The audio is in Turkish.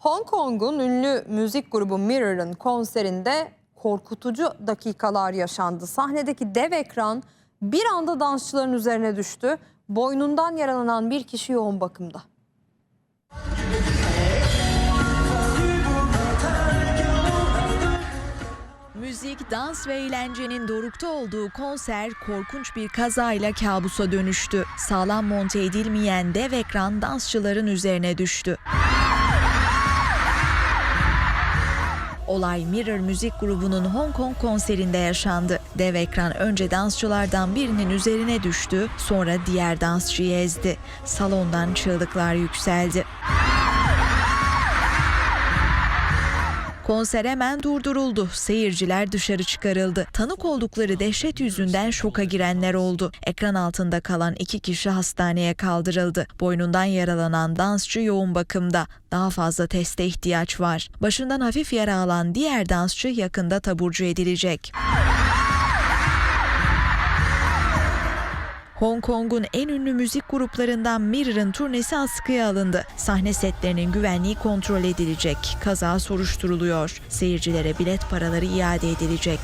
Hong Kong'un ünlü müzik grubu Mirror'ın konserinde korkutucu dakikalar yaşandı. Sahnedeki dev ekran bir anda dansçıların üzerine düştü. Boynundan yaralanan bir kişi yoğun bakımda. Müzik, dans ve eğlencenin dorukta olduğu konser korkunç bir kazayla kabusa dönüştü. Sağlam monte edilmeyen dev ekran dansçıların üzerine düştü. Olay Mirror müzik grubunun Hong Kong konserinde yaşandı. Dev ekran önce dansçılardan birinin üzerine düştü, sonra diğer dansçıyı ezdi. Salondan çığlıklar yükseldi. Konser hemen durduruldu. Seyirciler dışarı çıkarıldı. Tanık oldukları dehşet yüzünden şoka girenler oldu. Ekran altında kalan iki kişi hastaneye kaldırıldı. Boynundan yaralanan dansçı yoğun bakımda. Daha fazla teste ihtiyaç var. Başından hafif yara alan diğer dansçı yakında taburcu edilecek. Hong Kong'un en ünlü müzik gruplarından Mirror'ın turnesi askıya alındı. Sahne setlerinin güvenliği kontrol edilecek. Kaza soruşturuluyor. Seyircilere bilet paraları iade edilecek.